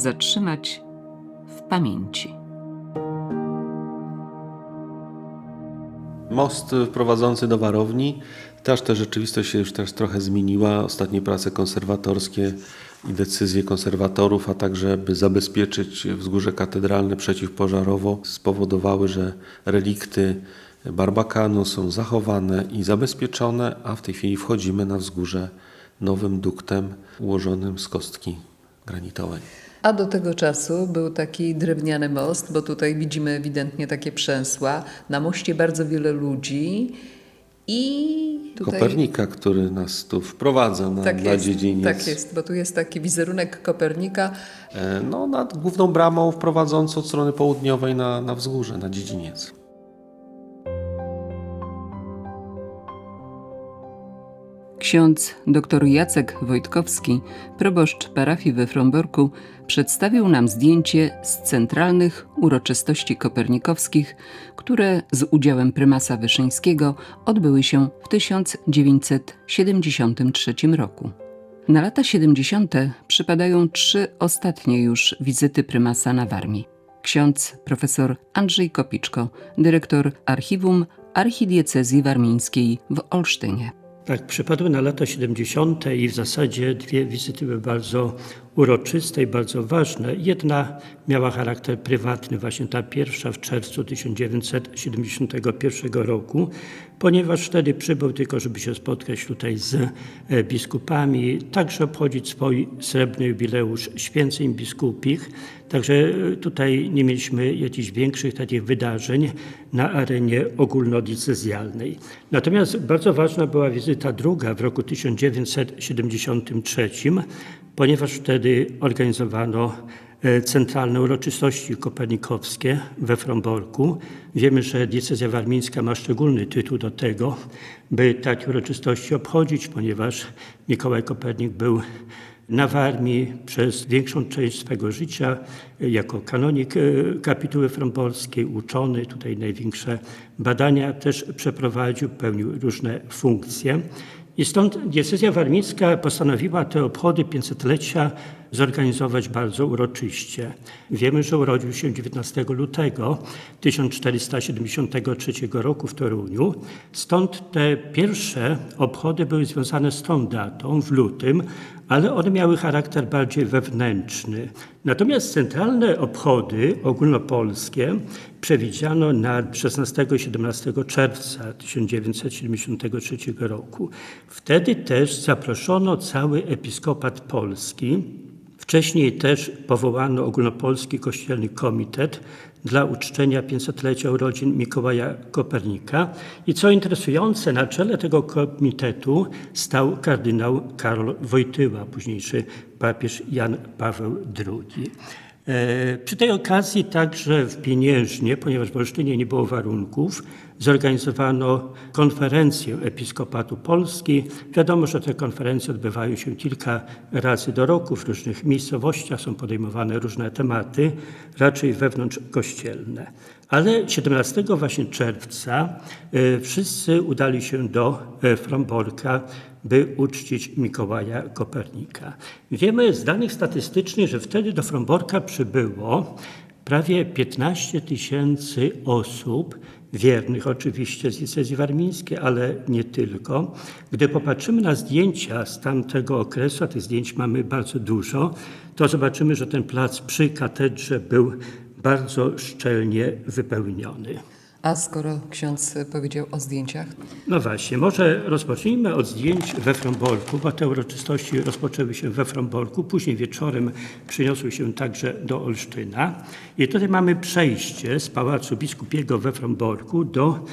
zatrzymać w pamięci. Most prowadzący do warowni. Też ta rzeczywistość się już też trochę zmieniła. Ostatnie prace konserwatorskie i decyzje konserwatorów, a także by zabezpieczyć wzgórze katedralne przeciwpożarowo spowodowały, że relikty Barbakanu są zachowane i zabezpieczone, a w tej chwili wchodzimy na wzgórze nowym duktem ułożonym z kostki granitowej. A do tego czasu był taki drewniany most, bo tutaj widzimy ewidentnie takie przęsła. Na moście bardzo wiele ludzi i tutaj... Kopernika, który nas tu wprowadza na, Tak na jest, dziedziniec. tak jest, bo tu jest taki wizerunek Kopernika. E, No, nad główną bramą wprowadzącą od strony południowej na, na wzgórze, na dziedziniec. Ksiądz dr Jacek Wojtkowski, proboszcz parafii we Fromborku, przedstawił nam zdjęcie z centralnych uroczystości kopernikowskich, które z udziałem prymasa Wyszyńskiego odbyły się w 1973 roku. Na lata 70. przypadają trzy ostatnie już wizyty prymasa na Warmii. Ksiądz profesor Andrzej Kopiczko, dyrektor archiwum archidiecezji warmińskiej w Olsztynie. Tak, przypadły na lata 70. i w zasadzie dwie wizyty były bardzo uroczyste i bardzo ważne. Jedna miała charakter prywatny, właśnie ta pierwsza w czerwcu 1971 roku, ponieważ wtedy przybył tylko, żeby się spotkać tutaj z e, biskupami, także obchodzić swój srebrny jubileusz święceń biskupich. Także e, tutaj nie mieliśmy jakichś większych takich wydarzeń na arenie ogólnodiecezjalnej. Natomiast bardzo ważna była wizyta druga w roku 1973, ponieważ wtedy organizowano e, centralne uroczystości kopernikowskie we Fromborku. Wiemy, że diecezja warmińska ma szczególny tytuł do tego, by takie uroczystości obchodzić, ponieważ Mikołaj Kopernik był na Warmii przez większą część swego życia jako kanonik e, kapituły fromborskiej, uczony, tutaj największe badania też przeprowadził, pełnił różne funkcje. I stąd diecezja warmińska postanowiła te obchody 500-lecia zorganizować bardzo uroczyście. Wiemy, że urodził się 19 lutego 1473 roku w Toruniu. Stąd te pierwsze obchody były związane z tą datą w lutym, ale one miały charakter bardziej wewnętrzny. Natomiast centralne obchody ogólnopolskie przewidziano na 16 i 17 czerwca 1973 roku. Wtedy też zaproszono cały episkopat polski. Wcześniej też powołano ogólnopolski kościelny komitet dla uczczenia 500-lecia urodzin Mikołaja Kopernika. I co interesujące, na czele tego komitetu stał kardynał Karol Wojtyła, późniejszy papież Jan Paweł II. E, Przy tej okazji także w Pieniężnie, ponieważ w Olsztynie nie było warunków, zorganizowano konferencję Episkopatu Polski. Wiadomo, że te konferencje odbywają się kilka razy do roku w różnych miejscowościach, są podejmowane różne tematy, raczej wewnątrzkościelne. Ale 17 właśnie czerwca e, wszyscy udali się do e, Fromborka, by uczcić Mikołaja Kopernika. Wiemy z danych statystycznych, że wtedy do Fromborka przybyło prawie 15 tysięcy osób, wiernych oczywiście z diecezji warmińskiej, ale nie tylko. Gdy popatrzymy na zdjęcia z tamtego okresu, a tych zdjęć mamy bardzo dużo, to zobaczymy, że ten plac przy katedrze był bardzo szczelnie wypełniony. A skoro ksiądz powiedział o zdjęciach, No właśnie, może rozpocznijmy od zdjęć we Fromborku, bo te uroczystości rozpoczęły się we Fromborku, później wieczorem przyniosły się także do Olsztyna. I tutaj mamy przejście z Pałacu Biskupiego we Fromborku do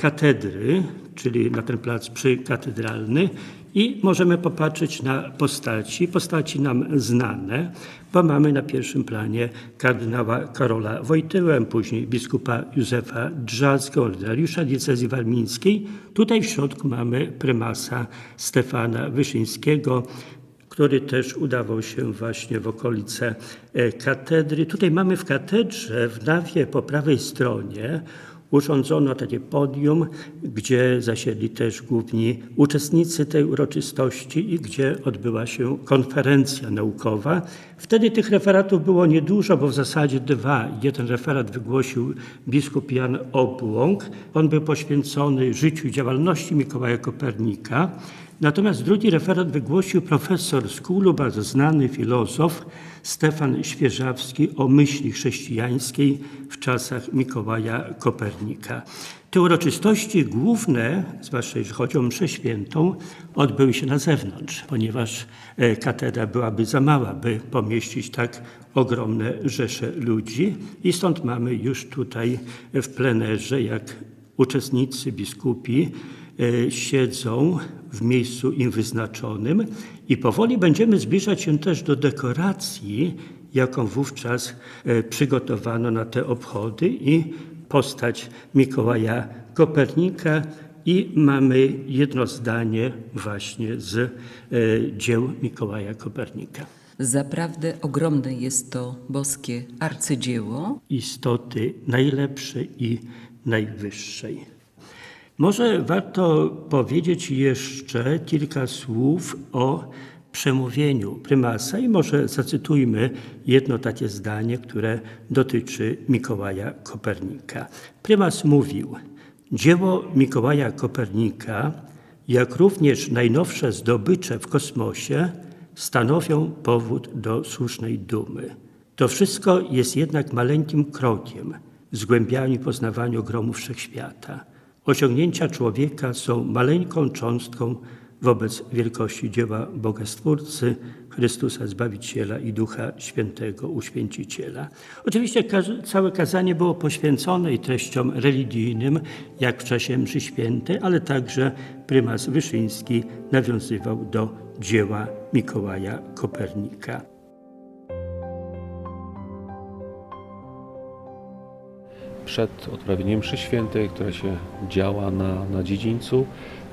katedry, czyli na ten plac przykatedralny i możemy popatrzeć na postaci, postaci nam znane, bo mamy na pierwszym planie kardynała Karola Wojtyłę, później biskupa Józefa Drzazgo, ordynariusza diecezji warmińskiej. Tutaj w środku mamy prymasa Stefana Wyszyńskiego, który też udawał się właśnie w okolice e, katedry. Tutaj mamy w katedrze w nawie po prawej stronie urządzono takie podium, gdzie zasiedli też główni uczestnicy tej uroczystości i gdzie odbyła się konferencja naukowa. Wtedy tych referatów było niedużo, bo w zasadzie dwa. Jeden referat wygłosił biskup Jan Obłąk. On był poświęcony życiu i działalności Mikołaja Kopernika. Natomiast drugi referat wygłosił profesor z Kulu, bardzo znany filozof Stefan Świeżawski o myśli chrześcijańskiej w czasach Mikołaja Kopernika. Te uroczystości główne, zwłaszcza jeśli chodzi o mszę świętą, odbyły się na zewnątrz, ponieważ e, katedra byłaby za mała, by pomieścić tak ogromne rzesze ludzi. I stąd mamy już tutaj w plenerze, jak uczestnicy biskupi siedzą w miejscu im wyznaczonym i powoli będziemy zbliżać się też do dekoracji, jaką wówczas e, przygotowano na te obchody i postać Mikołaja Kopernika i mamy jedno zdanie właśnie z e, dzieł Mikołaja Kopernika. Zaprawdę ogromne jest to boskie arcydzieło. istoty najlepszej i najwyższej. Może warto powiedzieć jeszcze kilka słów o przemówieniu prymasa i może zacytujmy jedno takie zdanie, które dotyczy Mikołaja Kopernika. Prymas mówił: Dzieło Mikołaja Kopernika, jak również najnowsze zdobycze w kosmosie, stanowią powód do słusznej dumy. To wszystko jest jednak maleńkim krokiem w zgłębianiu poznawaniu ogromu wszechświata. Osiągnięcia człowieka są maleńką cząstką wobec wielkości dzieła Boga Stwórcy, Chrystusa Zbawiciela i Ducha Świętego Uświęciciela. Oczywiście całe kazanie było poświęcone i treściom religijnym, jak w czasie mszy świętej, ale także prymas Wyszyński nawiązywał do dzieła Mikołaja Kopernika. Przed odprawieniem mszy świętej, która się działa na, na dziedzińcu,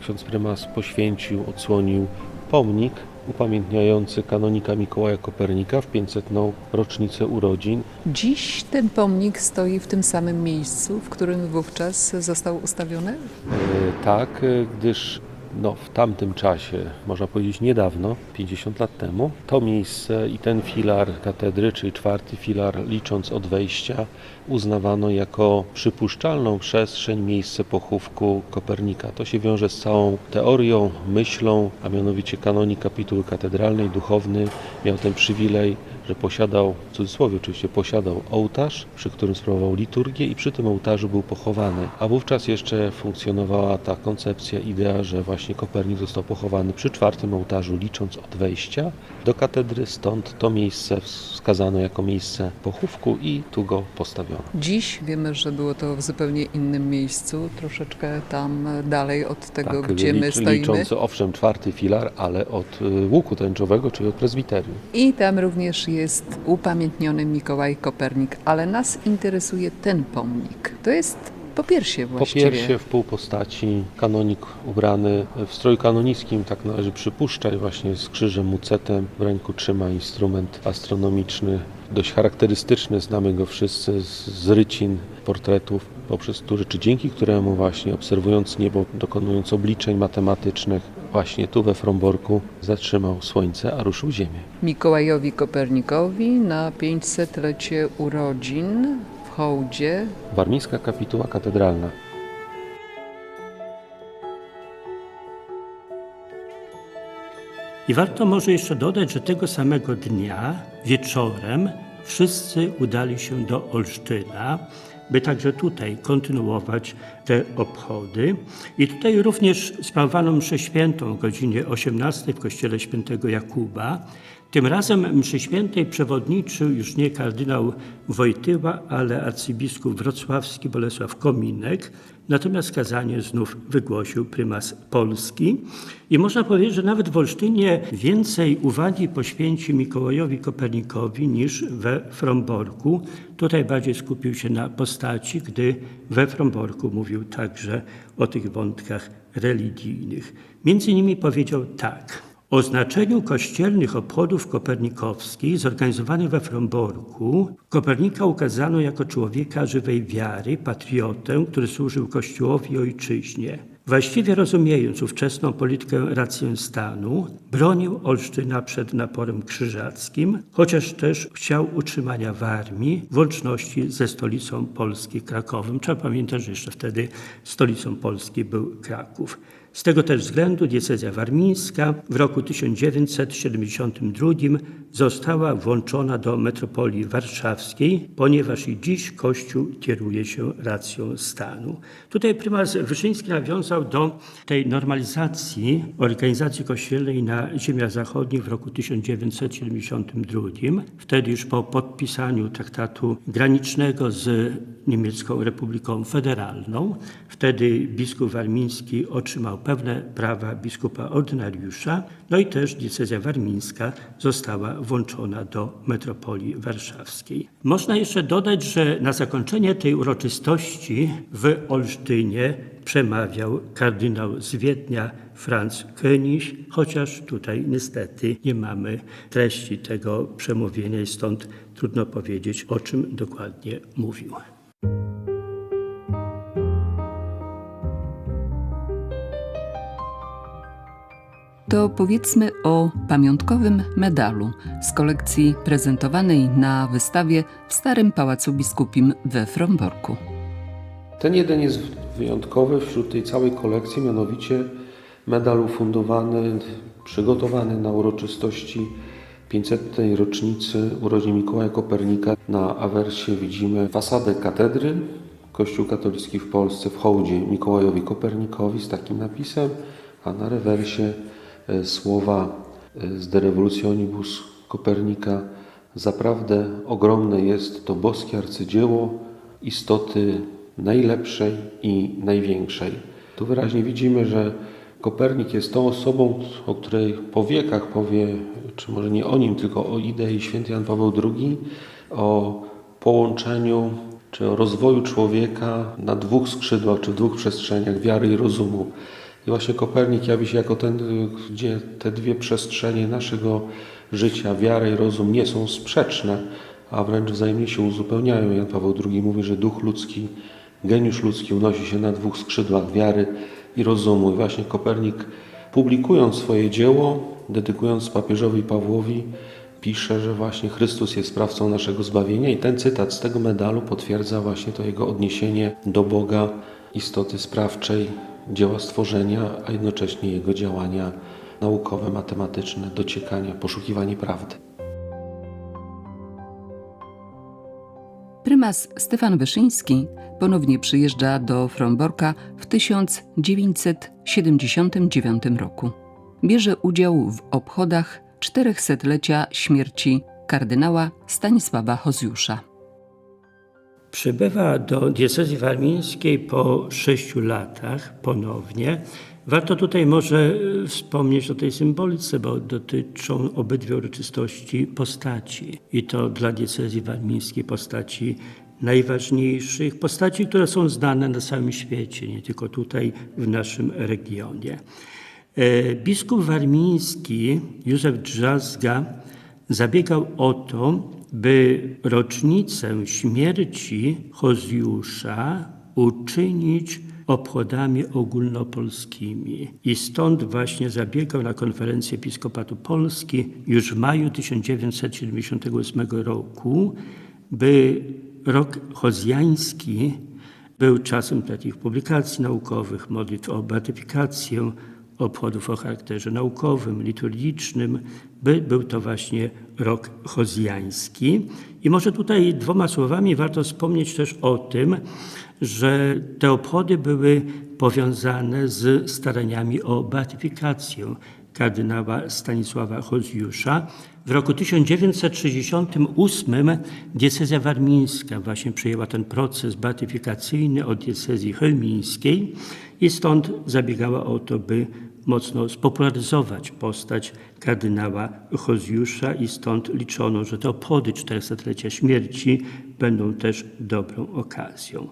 ksiądz prymas poświęcił, odsłonił pomnik upamiętniający kanonika Mikołaja Kopernika w 500. rocznicę urodzin. Dziś ten pomnik stoi w tym samym miejscu, w którym wówczas został ustawiony? E, Tak, e, gdyż no, w tamtym czasie, można powiedzieć niedawno, 50 lat temu, to miejsce i ten filar katedry, czyli czwarty filar, licząc od wejścia, uznawano jako przypuszczalną przestrzeń, miejsce pochówku Kopernika. To się wiąże z całą teorią, myślą, a mianowicie kanonik kapituły katedralnej, duchowny, miał ten przywilej, że posiadał, w cudzysłowie oczywiście, posiadał ołtarz, przy którym sprawował liturgię i przy tym ołtarzu był pochowany. A wówczas jeszcze funkcjonowała ta koncepcja, idea, że właśnie Kopernik został pochowany przy czwartym ołtarzu, licząc od wejścia do katedry. Stąd to miejsce wskazano jako miejsce pochówku i tu go postawiono. Dziś wiemy, że było to w zupełnie innym miejscu, troszeczkę tam dalej od tego, gdzie my stoimy. Tak, liczący owszem czwarty filar, ale od y, łuku tęczowego, czyli od prezbiterium. I tam również jest upamiętniony Mikołaj Kopernik, ale nas interesuje ten pomnik. To jest po piersie Po właściwie. piersie w pół postaci kanonik ubrany w stroju kanonickim, tak należy przypuszczać, właśnie z krzyżem mucetem. W ręku trzyma instrument astronomiczny, dość charakterystyczny, znamy go wszyscy z, z rycin, portretów, poprzez który, czy dzięki któremu właśnie obserwując niebo, dokonując obliczeń matematycznych, właśnie tu we Fromborku zatrzymał słońce, a ruszył ziemię. Mikołajowi Kopernikowi na 500-lecie urodzin w hołdzie Warmińska kapituła katedralna. I warto może jeszcze dodać, że tego samego dnia wieczorem wszyscy udali się do Olsztyna, by także tutaj kontynuować te obchody. I tutaj również sprawowano mszę świętą o godzinie 18 w kościele świętego Jakuba. Tym razem mszy świętej przewodniczył już nie kardynał Wojtyła, ale arcybiskup wrocławski Bolesław Kominek. Natomiast kazanie znów wygłosił prymas Polski. I można powiedzieć, że nawet w Olsztynie więcej uwagi poświęcił Mikołajowi Kopernikowi niż we Fromborku. Tutaj bardziej skupił się na postaci, gdy we Fromborku mówił także o tych wątkach religijnych. Między innymi powiedział tak. O znaczeniu kościelnych obchodów kopernikowskich zorganizowanych we Fromborku Kopernika ukazano jako człowieka żywej wiary, patriotę, który służył Kościołowi i ojczyźnie. Właściwie rozumiejąc ówczesną politykę rację stanu, bronił Olsztyna przed naporem krzyżackim, chociaż też chciał utrzymania w armii w łączności ze stolicą Polski Krakowem. Trzeba pamiętać, że jeszcze wtedy stolicą Polski był Kraków. Z tego też względu diecezja warmińska w roku 1972 została włączona do metropolii warszawskiej, ponieważ i dziś Kościół kieruje się racją stanu. Tutaj prymas Wyszyński nawiązał do tej normalizacji organizacji kościelnej na ziemiach zachodnich w roku 1972. Wtedy już po podpisaniu traktatu granicznego z Niemiecką Republiką Federalną. Wtedy biskup warmiński otrzymał pewne prawa biskupa ordynariusza, no i też diecezja warmińska została włączona do metropolii warszawskiej. Można jeszcze dodać, że na zakończenie tej uroczystości w Olsztynie przemawiał kardynał z Wiednia Franz König, chociaż tutaj niestety nie mamy treści tego przemówienia i stąd trudno powiedzieć, o czym dokładnie mówił. To powiedzmy o pamiątkowym medalu z kolekcji prezentowanej na wystawie w Starym Pałacu Biskupim we Fromborku. Ten jeden jest wyjątkowy wśród tej całej kolekcji, mianowicie medal ufundowany, przygotowany na uroczystości 500. rocznicy urodzin Mikołaja Kopernika. Na awersie widzimy fasadę katedry, Kościół katolicki w Polsce w hołdzie Mikołajowi Kopernikowi z takim napisem, a na rewersie słowa e, z De Revolutionibus Kopernika. Zaprawdę ogromne jest to boskie arcydzieło istoty najlepszej i największej. Tu wyraźnie widzimy, że Kopernik jest tą osobą, o której po wiekach powie, czy może nie o nim, tylko o idei święty Jan Paweł II, o połączeniu czy o rozwoju człowieka na dwóch skrzydłach, czy w dwóch przestrzeniach wiary i rozumu. I właśnie Kopernik jawi się jako ten, gdzie te dwie przestrzenie naszego życia, wiara i rozum, nie są sprzeczne, a wręcz wzajemnie się uzupełniają. Jan Paweł II mówi, że duch ludzki, geniusz ludzki unosi się na dwóch skrzydłach wiary i rozumu. I właśnie Kopernik, publikując swoje dzieło, dedykując papieżowi Pawłowi, pisze, że właśnie Chrystus jest sprawcą naszego zbawienia i ten cytat z tego medalu potwierdza właśnie to jego odniesienie do Boga, istoty sprawczej dzieła stworzenia, a jednocześnie jego działania naukowe, matematyczne, dociekania, poszukiwanie prawdy. Prymas Stefan Wyszyński ponownie przyjeżdża do Fromborka w 1979 roku. Bierze udział w obchodach 400-lecia śmierci kardynała Stanisława Hozjusza. Przybywa do diecezji warmińskiej po sześciu latach ponownie. Warto tutaj może y, wspomnieć o tej symbolice, bo dotyczą obydwie uroczystości postaci. I to dla diecezji warmińskiej postaci najważniejszych, postaci, które są znane na całym świecie, nie tylko tutaj w naszym regionie. E, Biskup warmiński Józef Drzazga zabiegał o to, by rocznicę śmierci Hozjusza uczynić obchodami ogólnopolskimi. I stąd właśnie zabiegał na konferencję Episkopatu Polski już w maju 1978 roku, by rok hozjański był czasem takich publikacji naukowych, modlitw o beatyfikację, obchodów o charakterze naukowym, liturgicznym, by był to właśnie rok hozjański. I może tutaj dwoma słowami warto wspomnieć też o tym, że te obchody były powiązane z staraniami o beatyfikację kardynała Stanisława Hozjusza. W roku 1968 diecezja warmińska właśnie przejęła ten proces beatyfikacyjny od diecezji chełmińskiej i stąd zabiegała o to, by mocno spopularyzować postać kardynała Hozjusza i stąd liczono, że te obchody 400-lecia śmierci będą też dobrą okazją.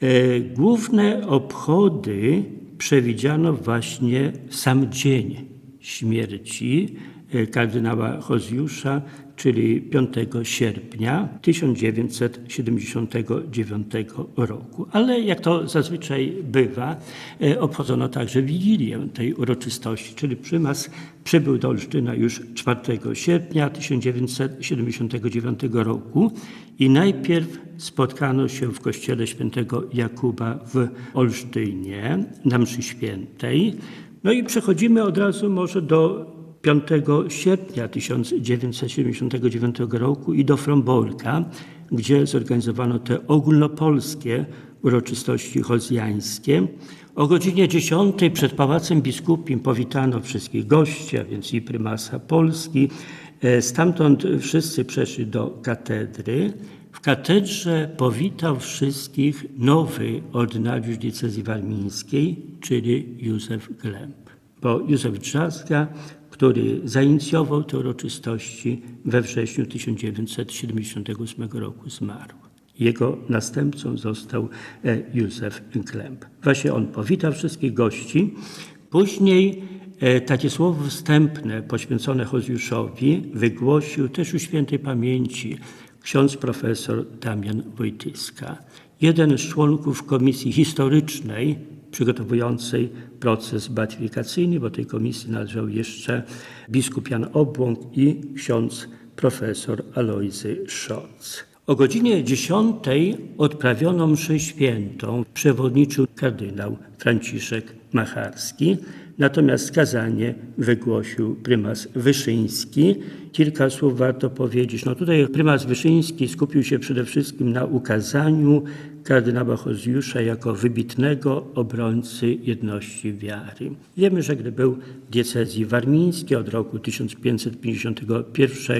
E, Główne obchody przewidziano właśnie w sam dzień śmierci kardynała Hozjusza, czyli 5 sierpnia 1979 roku. Ale jak to zazwyczaj bywa, e, obchodzono także Wigilię tej uroczystości, czyli prymas przybył do Olsztyna już 4 sierpnia 1979 roku i najpierw spotkano się w kościele świętego Jakuba w Olsztynie na mszy świętej. No i przechodzimy od razu może do 5 sierpnia 1979 roku i do Fromborka, gdzie zorganizowano te ogólnopolskie uroczystości hozjańskie. O godzinie 10 przed Pałacem Biskupim powitano wszystkich gości, a więc i prymasa Polski. E, Stamtąd wszyscy przeszli do katedry. W katedrze powitał wszystkich nowy ordynariusz diecezji warmińskiej, czyli Józef Glemp. Bo Józef Drzazga, który zainicjował te uroczystości we wrześniu 1978 roku zmarł. Jego następcą został e, Józef Glemp. Właśnie on powitał wszystkich gości. Później e, takie słowo wstępne poświęcone Hozjuszowi wygłosił też u świętej pamięci ksiądz profesor Damian Wojtyska, jeden z członków komisji historycznej przygotowującej proces beatyfikacyjny, bo tej komisji należał jeszcze biskup Jan Obłąk i ksiądz profesor Alojzy Szoc. O godzinie 10 odprawiono mszę świętą. Przewodniczył kardynał Franciszek Macharski, natomiast kazanie wygłosił prymas Wyszyński. Kilka słów warto powiedzieć. No tutaj prymas Wyszyński skupił się przede wszystkim na ukazaniu kardynała Hozjusza jako wybitnego obrońcy jedności wiary. Wiemy, że gdy był w diecezji warmińskiej od roku 1551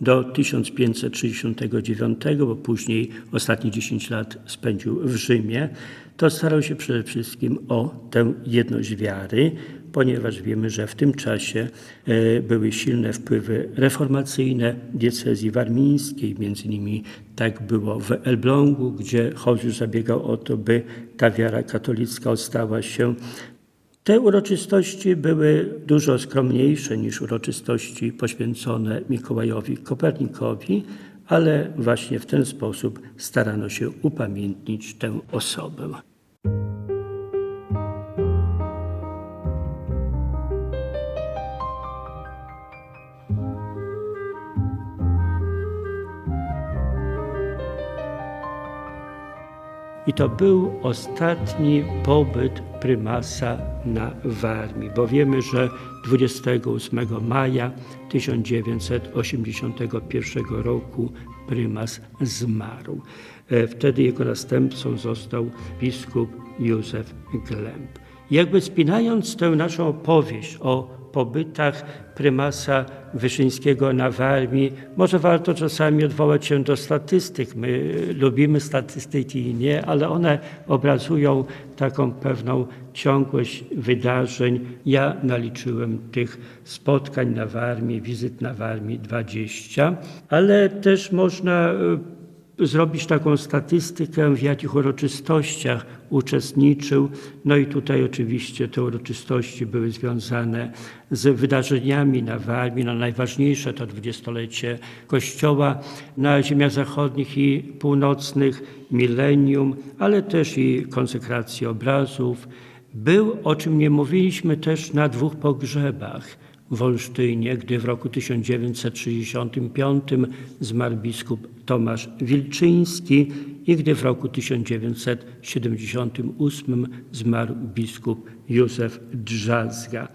do 1569, bo później ostatnie 10 lat spędził w Rzymie, to starał się przede wszystkim o tę jedność wiary, ponieważ wiemy, że w tym czasie e, były silne wpływy reformacyjne diecezji warmińskiej, między innymi tak było w Elblągu, gdzie Chodziusz zabiegał o to, by ta wiara katolicka ostała się te uroczystości były dużo skromniejsze niż uroczystości poświęcone Mikołajowi Kopernikowi, ale właśnie w ten sposób starano się upamiętnić tę osobę. I to był ostatni pobyt prymasa na Warmii, bo wiemy, że 28 maja 1981 roku prymas zmarł. E, Wtedy jego następcą został biskup Józef Glemp. Jakby spinając tę naszą opowieść o pobytach prymasa Wyszyńskiego na Warmii, może warto czasami odwołać się do statystyk. My lubimy statystyki i nie, ale one obrazują taką pewną ciągłość wydarzeń. Ja naliczyłem tych spotkań na Warmii, wizyt na Warmii 20, ale też można e, zrobić taką statystykę, w jakich uroczystościach uczestniczył. No i tutaj oczywiście te uroczystości były związane z wydarzeniami na Warmii. No najważniejsze to dwudziestolecie Kościoła na ziemiach zachodnich i północnych, milenium, ale też i konsekrację obrazów. Był, o czym nie mówiliśmy, też na dwóch pogrzebach w Olsztynie, gdy w roku 1965 zmarł biskup Tomasz Wilczyński i gdy w roku 1978 zmarł biskup Józef Drzazga.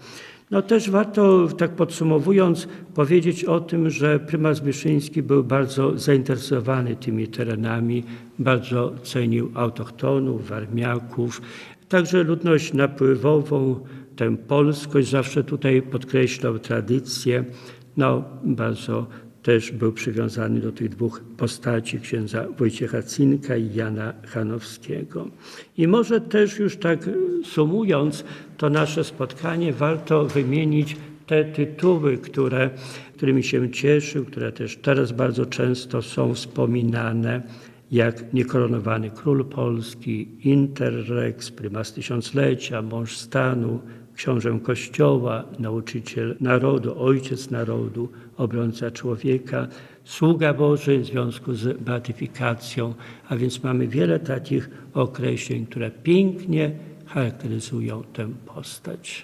No też warto, tak podsumowując, powiedzieć o tym, że prymas Wyszyński był bardzo zainteresowany tymi terenami, bardzo cenił autochtonów, warmiaków, także ludność napływową, tę polskość, zawsze tutaj podkreślał tradycję. No, bardzo też był przywiązany do tych dwóch postaci, księdza Wojciecha Cinka i Jana Chanowskiego. I może też już tak sumując to nasze spotkanie, warto wymienić te tytuły, które, którymi się cieszył, które też teraz bardzo często są wspominane, jak niekoronowany król polski, Interrex, prymas tysiąclecia, mąż stanu, książę Kościoła, nauczyciel narodu, ojciec narodu, obrońca człowieka, sługa Boży w związku z beatyfikacją, a więc mamy wiele takich określeń, które pięknie charakteryzują tę postać.